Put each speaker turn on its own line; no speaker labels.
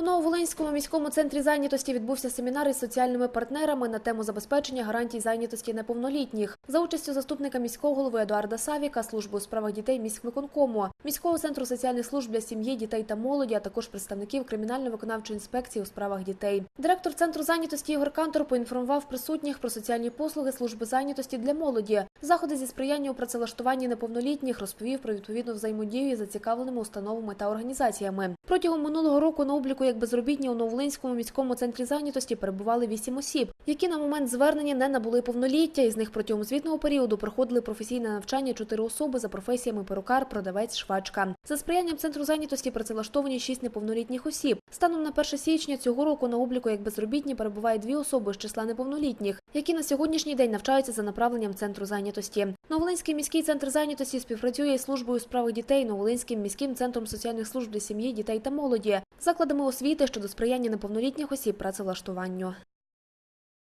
У Нововолинському міському центрі зайнятості відбувся семінар із соціальними партнерами на тему забезпечення гарантій зайнятості неповнолітніх за участю заступника міського голови Едуарда Савіка, служби у справах дітей міськвиконкому, міського центру соціальних служб для сім'ї, дітей та молоді, а також представників кримінально-виконавчої інспекції у справах дітей. Директор центру зайнятості Ігор Кантор поінформував присутніх про соціальні послуги служби зайнятості для молоді, заходи зі сприяння у працевлаштуванні неповнолітніх, розповів про відповідну взаємодію із зацікавленими установами та організаціями. Протягом минулого року на обліку як безробітні у Новолинському міському центрі зайнятості перебували вісім осіб, які на момент звернення не набули повноліття. Із них протягом звітного періоду проходили професійне навчання чотири особи за професіями перукар, продавець, швачка. За сприянням центру зайнятості працевлаштовані шість неповнолітніх осіб. Станом на 1 січня цього року на обліку як безробітні перебуває дві особи з числа неповнолітніх, які на сьогоднішній день навчаються за направленням центру зайнятості. Новолинський міський центр зайнятості співпрацює із службою у справах дітей, Новолинським міським центром соціальних служб для сім'ї, дітей та молоді, закладами освіти щодо сприяння неповнолітніх осіб працевлаштуванню.